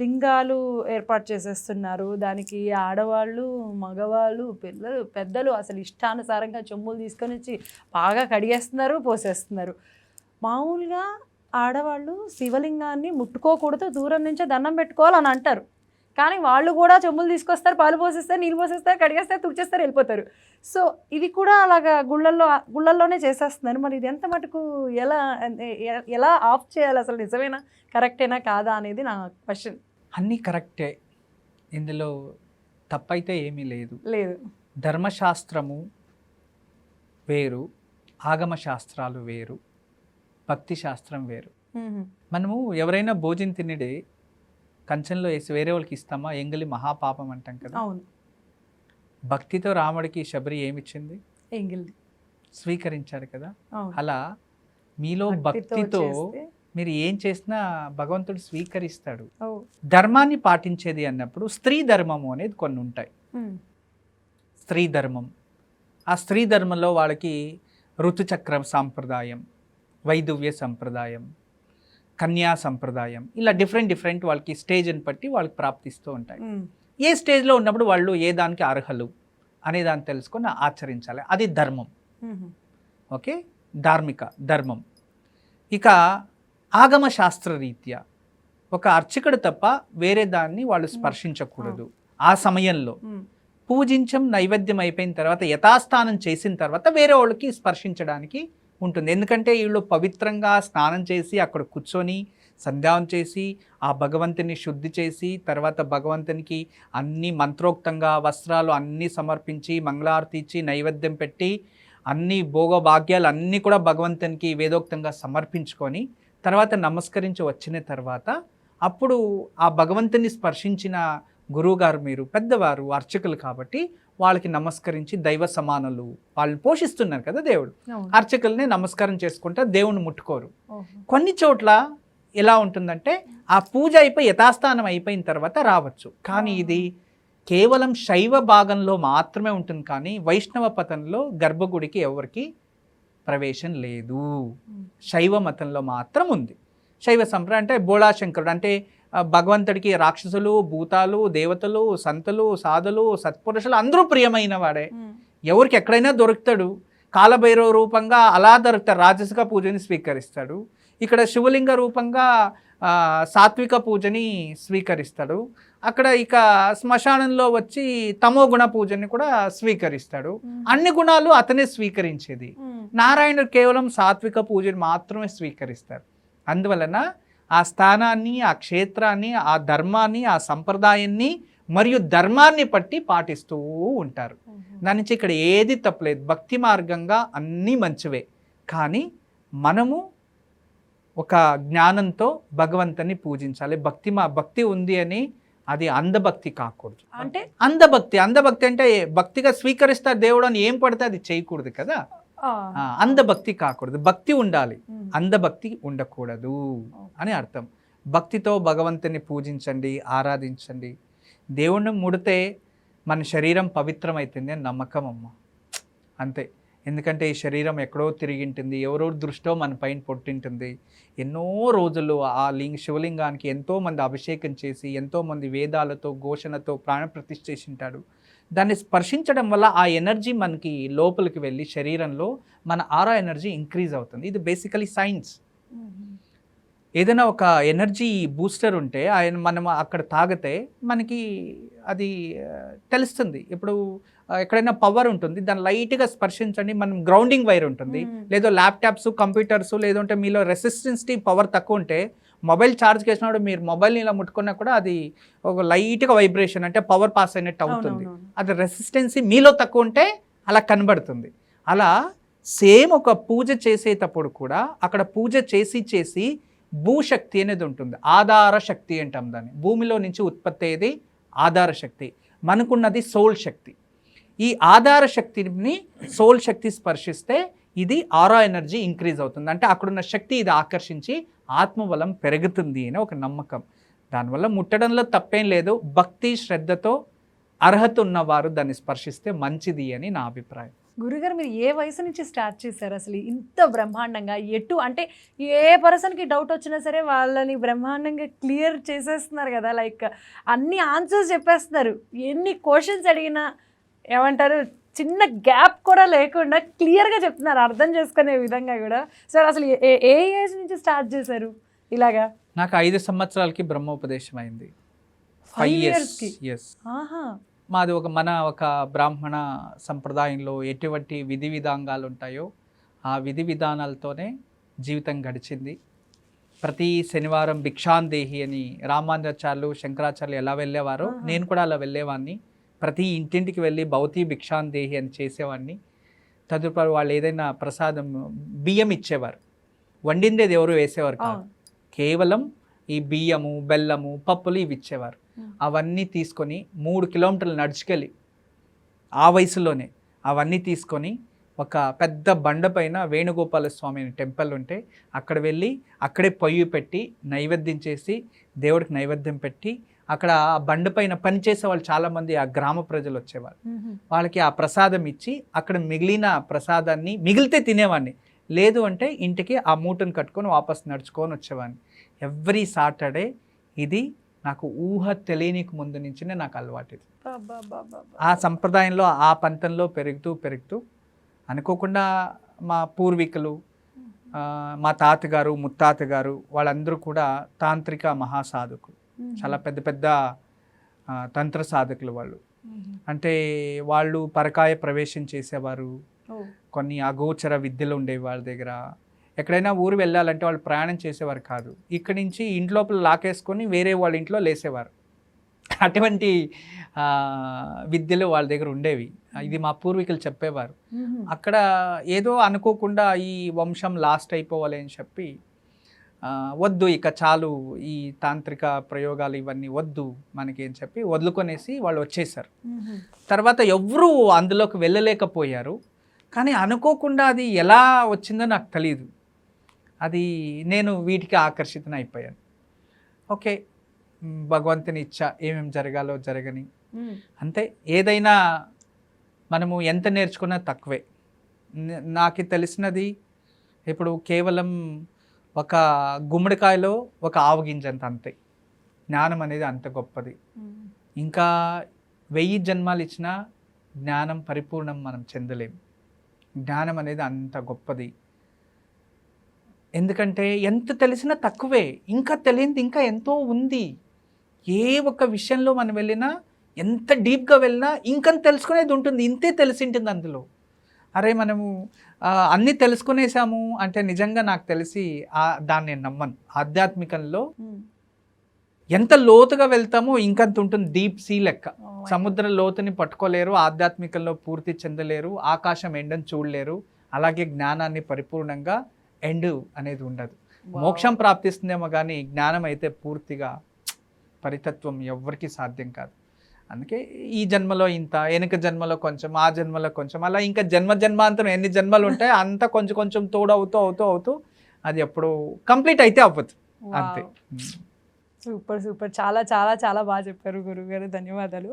లింగాలు ఏర్పాటు చేసేస్తున్నారు. దానికి ఆడవాళ్ళు మగవాళ్ళు పిల్లలు పెద్దలు అసలు ఇష్టానుసారంగా చెమ్ములు తీసుకొని వచ్చి బాగా కడిగేస్తున్నారు పోసేస్తున్నారు. మామూలుగా ఆడవాళ్ళు శివలింగాన్ని ముట్టుకోకూడదు దూరం నుంచే దండం పెట్టుకోవాలని అంటారు. కానీ వాళ్ళు కూడా చెమ్ములు తీసుకొస్తారు పాలు పోసేస్తారు నీళ్ళు పోసేస్తారు కడిగేస్తారు తుడిచేస్తారు వెళ్ళిపోతారు. సో ఇది కూడా అలాగా గుళ్ళల్లో గుళ్ళల్లోనే చేసేస్తున్నారు. మరి ఇది ఎంత మటుకు ఎలా ఎలా ఆఫ్ చేయాలి? అసలు నిజమేనా కరెక్టేనా కాదా అనేది నా క్వశ్చన్. అన్నీ కరెక్టే. ఇందులో తప్పైతే ఏమీ లేదు. లేదు. ధర్మశాస్త్రము వేరు ఆగమ శాస్త్రాలు వేరు భక్తి శాస్త్రం వేరు మనము ఎవరైనా భోజనం తినడే కంచంలో వేసి వేరే వాళ్ళకి ఇస్తామా? ఎంగిలి మహాపాపం అంటాం కదా. అవును. భక్తితో రాముడికి శబరి ఏమిచ్చింది? ఎంగిల్ది. స్వీకరించారు కదా. అలా మీలో భక్తితో మీరు ఏం చేసినా భగవంతుడు స్వీకరిస్తాడు. ధర్మాన్ని పాటించేది అన్నప్పుడు స్త్రీ ధర్మము అనేది కొన్ని ఉంటాయి. స్త్రీ ధర్మం. ఆ స్త్రీ ధర్మంలో వాళ్ళకి ఋతుచక్రం సాంప్రదాయం వైదువ్య సంప్రదాయం కన్యా సంప్రదాయం. ఇలా డిఫరెంట్ డిఫరెంట్ వాళ్ళకి స్టేజ్ని బట్టి వాళ్ళకి ప్రాప్తిస్తూ ఉంటాయి. ఏ స్టేజ్లో ఉన్నప్పుడు వాళ్ళు ఏ దానికి అర్హలు అనే దాన్ని తెలుసుకొని ఆచరించాలి. అది ధర్మం. ఓకే? ధార్మిక ధర్మం. ఇక ఆగమ శాస్త్ర రీత్యా ఒక అర్చకుడు తప్ప వేరే దాన్ని వాళ్ళు స్పర్శించకూడదు. ఆ సమయంలో పూజించం నైవేద్యం అయిపోయిన తర్వాత యథాస్థానం చేసిన తర్వాత వేరే వాళ్ళకి స్పర్శించడానికి ఉంటుంది. ఎందుకంటే వీళ్ళు పవిత్రంగా స్నానం చేసి అక్కడ కూర్చొని సంధ్యావం చేసి ఆ భగవంతుని శుద్ధి చేసి తర్వాత భగవంతునికి అన్ని మంత్రోక్తంగా వస్త్రాలు అన్నీ సమర్పించి మంగళారతి ఇచ్చి నైవేద్యం పెట్టి అన్ని భోగభాగ్యాలు అన్నీ కూడా భగవంతునికి వేదోక్తంగా సమర్పించుకొని తర్వాత నమస్కరించి వచ్చిన తర్వాత అప్పుడు ఆ భగవంతుని స్పర్శించిన గురువుగారు మీరు పెద్దవారు అర్చకులు కాబట్టి వాళ్ళకి నమస్కరించి దైవ సమానులు వాళ్ళని పోషిస్తున్నారు కదా దేవుడు. అర్చకుల్ని నమస్కారం చేసుకుంటే దేవుణ్ణి ముట్టుకోరు. కొన్ని చోట్ల ఎలా ఉంటుందంటే ఆ పూజ అయిపోయి యథాస్థానం అయిపోయిన తర్వాత రావచ్చు. కానీ ఇది కేవలం శైవ భాగంలో మాత్రమే ఉంటుంది కానీ వైష్ణవ పథంలో గర్భగుడికి ఎవరికి ప్రవేశం లేదు. శైవ మతంలో మాత్రం ఉంది. శైవ సంప్రదాయం అంటే బోళాశంకరుడు అంటే భగవంతుడికి రాక్షసులు భూతాలు దేవతలు సంతులు సాధులు సత్పురుషులు అందరూ ప్రియమైన వాడే. ఎవరికి ఎక్కడైనా దొరుకుతాడు. కాలభైరవ రూపంగా అలా దొరుకుతాడు రాజసిక పూజని స్వీకరిస్తాడు. ఇక్కడ శివలింగ రూపంగా సాత్విక పూజని స్వీకరిస్తాడు. అక్కడ ఇక శ్మశానంలో వచ్చి తమో గుణ పూజని కూడా స్వీకరిస్తాడు. అన్ని గుణాలు అతనే స్వీకరించేది. నారాయణుడు కేవలం సాత్విక పూజని మాత్రమే స్వీకరిస్తారు. అందువలన ఆ స్థానాన్ని ఆ క్షేత్రాన్ని ఆ ధర్మాన్ని ఆ సంప్రదాయాన్ని మరియు ధర్మాన్ని బట్టి పాటిస్తూ ఉంటారు. దాని నుంచి ఇక్కడ ఏది తప్పలేదు. భక్తి మార్గంగా అన్నీ మంచివే. కానీ మనము ఒక జ్ఞానంతో భగవంతుని పూజించాలి. భక్తి మా భక్తి ఉంది అని అది అందభక్తి కాకూడదు. అంటే? అందభక్తి అందభక్తి అంటే భక్తిగా స్వీకరిస్తారు దేవుడు అని ఏం పడితే అది చేయకూడదు కదా? అందభక్తి కాకూడదు. భక్తి ఉండాలి. అందభక్తి ఉండకూడదు అని అర్థం. భక్తితో భగవంతుని పూజించండి ఆరాధించండి. దేవుణ్ణి ముడితే మన శరీరం పవిత్రమవుతుంది అని నమ్మకం అమ్మ. అంతే. ఎందుకంటే ఈ శరీరం ఎక్కడో తిరిగింటుంది ఎవరో దృష్టో మన పైన పొట్టింటుంది. ఎన్నో రోజులు ఆ లింగ శివలింగానికి ఎంతోమంది అభిషేకం చేసి ఎంతోమంది వేదాలతో ఘోషణతో ప్రాణప్రతిష్ఠ చేసి ఉంటాడు. దాన్ని స్పర్శించడం వల్ల ఆ ఎనర్జీ మనకి లోపలికి వెళ్ళి శరీరంలో మన ఆరా ఎనర్జీ ఇంక్రీజ్ అవుతుంది. ఇది బేసికలీ సైన్స్. ఏదైనా ఒక ఎనర్జీ బూస్టర్ ఉంటే ఆయన మనం అక్కడ తాగితే మనకి అది తెలుస్తుంది. ఇప్పుడు ఎక్కడైనా పవర్ ఉంటుంది దాన్ని లైట్గా స్పర్శించండి మనం గ్రౌండింగ్ వైర్ ఉంటుంది. లేదో ల్యాప్టాప్స్ కంప్యూటర్స్ లేదంటే మీలో రెసిస్టెన్సిటీ పవర్ తక్కువ ఉంటే మొబైల్ ఛార్జ్ చేసినప్పుడు మీరు మొబైల్ని ఇలా ముట్టుకున్నా కూడా అది ఒక లైట్గా వైబ్రేషన్ అంటే పవర్ పాస్ అయినట్టు అవుతుంది. అది రెసిస్టెన్సీ మీలో తక్కువ ఉంటే అలా కనబడుతుంది. అలా సేమ్ ఒక పూజ చేసేటప్పుడు కూడా అక్కడ పూజ చేసి చేసి భూశక్తి అనేది ఉంటుంది. ఆధార శక్తి అంటాం దాన్ని. భూమిలో నుంచి ఉత్పత్తి అయ్యేది ఆధార శక్తి. మనకున్నది సోల్ శక్తి. ఈ ఆధార శక్తిని సోల్ శక్తి స్పర్శిస్తే ఇది ఆరా ఎనర్జీ ఇంక్రీజ్ అవుతుంది. అంటే అక్కడున్న శక్తి ఇది ఆకర్షించి ఆత్మబలం పెరుగుతుంది అని ఒక నమ్మకం. దానివల్ల ముట్టడంలో తప్పేం లేదు. భక్తి శ్రద్ధతో అర్హత ఉన్నవారు దాన్ని స్పర్శిస్తే మంచిది అని నా అభిప్రాయం. గురుగారు మీరు ఏ వయసు నుంచి స్టార్ట్ చేశారు? అసలు ఇంత బ్రహ్మాండంగా ఎటు అంటే ఏ పర్సన్కి డౌట్ వచ్చినా సరే వాళ్ళని బ్రహ్మాండంగా క్లియర్ చేసేస్తున్నారు కదా. లైక్ అన్ని ఆన్సర్స్ చెప్పేస్తున్నారు. ఎన్ని క్వశ్చన్స్ అడిగినా ఏమంటారు? చిన్న గ్యాప్ కూడా లేకుండా క్లియర్గా చెప్తున్నారు అర్థం చేసుకునే విధంగా కూడా. సార్ అసలు ఏ- ఏ ఏజ్ నుంచి స్టార్ట్ చేశారు ఇలాగా? నాకు ఐదు సంవత్సరాలకి బ్రహ్మోపదేశం అయింది. ఫైవ్ ఇయర్స్కి ఇయర్స్ ఎస్ ఆహా. మాది ఒక మన ఒక బ్రాహ్మణ సంప్రదాయంలో ఎటువంటి విధి విధానాలు ఉంటాయో ఆ విధి విధానాలతోనే జీవితం గడిచింది. ప్రతి శనివారం భిక్షాందేహి అని రామానుజాచార్యులు శంకరాచార్యులు ఎలా వెళ్ళేవారో. నేను కూడా అలా వెళ్ళేవాడిని ప్రతి ఇంటింటికి వెళ్ళి భౌతి భిక్షాందేహి అని చేసేవాడిని. తదుపరి వాళ్ళు ఏదైనా ప్రసాదం బియ్యం ఇచ్చేవారు. వండిందేది ఎవరు వేసేవారు కాదు. కేవలం ఈ బియ్యము బెల్లము పప్పులు ఇవి ఇచ్చేవారు. అవన్నీ తీసుకొని మూడు కిలోమీటర్లు నడుచుకెళ్ళి ఆ వయసులోనే అవన్నీ తీసుకొని ఒక పెద్ద బండ పైన వేణుగోపాల స్వామి అనే టెంపుల్ ఉంటే అక్కడ వెళ్ళి అక్కడే పొయ్యి పెట్టి నైవేద్యం చేసి దేవుడికి నైవేద్యం పెట్టి అక్కడ ఆ బండ పైన పనిచేసే వాళ్ళు చాలామంది ఆ గ్రామ ప్రజలు వచ్చేవారు మ్మ్. వాళ్ళకి ఆ ప్రసాదం ఇచ్చి అక్కడ మిగిలిన ప్రసాదాన్ని మిగిలితే తినేవాడిని లేదు అంటే ఇంటికి ఆ మూటను కట్టుకొని వాపస్ నడుచుకొని వచ్చేవాడిని ఎవ్రీ సాటర్డే ఇది నాకు ఊహ తెలియనికి ముందు నుంచినే నాకు అలవాటు ఇది. ఆ సంప్రదాయంలో ఆ పంతంలో పెరుగుతూ పెరుగుతూ అనుకోకుండా మా పూర్వీకులు మా తాతగారు ముత్తాత గారు వాళ్ళందరూ కూడా తాంత్రిక మహాసాధకులు. చాలా పెద్ద పెద్ద తంత్ర సాధకులు వాళ్ళు. అంటే వాళ్ళు పరకాయ ప్రవేశం చేసేవారు. కొన్ని అగోచర విద్యలు ఉండేవి వాళ్ళ దగ్గర. ఎక్కడైనా ఊరు వెళ్ళాలంటే వాళ్ళు ప్రయాణం చేసేవారు కాదు. ఇక్కడి నుంచి ఇంట్లోపల లాకేసుకొని వేరే వాళ్ళ ఇంట్లో లేసేవారు. అటువంటి విద్యలు వాళ్ళ దగ్గర ఉండేవి. ఇది మా పూర్వీకులు చెప్పేవారు. అక్కడ ఏదో అనుకోకుండా ఈ వంశం లాస్ట్ అయిపోవాలి అని చెప్పి వద్దు ఇక చాలు ఈ తాంత్రిక ప్రయోగాలు ఇవన్నీ వద్దు మనకి అని చెప్పి వదులుకొనేసి వాళ్ళు వచ్చేసారు. తర్వాత ఎవరూ అందులోకి వెళ్ళలేకపోయారు. కానీ అనుకోకుండా అది ఎలా వచ్చిందో నాకు తెలియదు అది నేను వీటికి ఆకర్షితన అయిపోయాను. ఓకే భగవంతుని ఇచ్చ ఏమేమి జరగాలో జరగని. అంతే ఏదైనా మనము ఎంత నేర్చుకున్నా తక్కువే. నాకు తెలిసినది ఇప్పుడు కేవలం ఒక గుమ్మడికాయలో ఒక ఆవు గింజంత అంతే. జ్ఞానం అనేది అంత గొప్పది. ఇంకా వెయ్యి జన్మాలు ఇచ్చినా జ్ఞానం పరిపూర్ణం మనం చెందలేం. జ్ఞానం అనేది అంత గొప్పది. ఎందుకంటే ఎంత తెలిసినా తక్కువే. ఇంకా తెలియంది ఇంకా ఎంతో ఉంది. ఏ ఒక్క విషయంలో మనం వెళ్ళినా ఎంత డీప్గా వెళ్ళినా ఇంకంత తెలుసుకునేది ఉంటుంది. ఇంతే తెలిసి ఉంటుంది అందులో. అరే మనము అన్నీ తెలుసుకునేసాము అంటే నిజంగా నాకు తెలిసి ఆ దాన్ని నేను నమ్మను. ఆధ్యాత్మికంలో మ్మ్. ఎంత లోతుగా వెళ్తామో ఇంకంత ఉంటుంది డీప్ సీ లెక్క. Oh సముద్ర లోతుని పట్టుకోలేరు ఆధ్యాత్మికంలో పూర్తి చెందలేరు ఆకాశం ఎండని చూడలేరు అలాగే జ్ఞానాన్ని పరిపూర్ణంగా ఎండ్ అనేది ఉండదు. మోక్షం ప్రాప్తిస్తుందేమో కానీ జ్ఞానం అయితే పూర్తిగా పరితత్వం ఎవ్వరికీ సాధ్యం కాదు. అందుకే ఈ జన్మలో ఇంత వెనుక జన్మలో కొంచెం ఆ జన్మలో కొంచెం అలా ఇంకా జన్మ జన్మాంతరం ఎన్ని జన్మలు ఉంటాయి అంత కొంచెం కొంచెం తోడవుతూ అవుతూ అవుతూ అది ఎప్పుడు కంప్లీట్ అయితే అవ్వదు. అంతే. Super super. చాలా చాలా చాలా బాగా చెప్పారు గురుగారు ధన్యవాదాలు.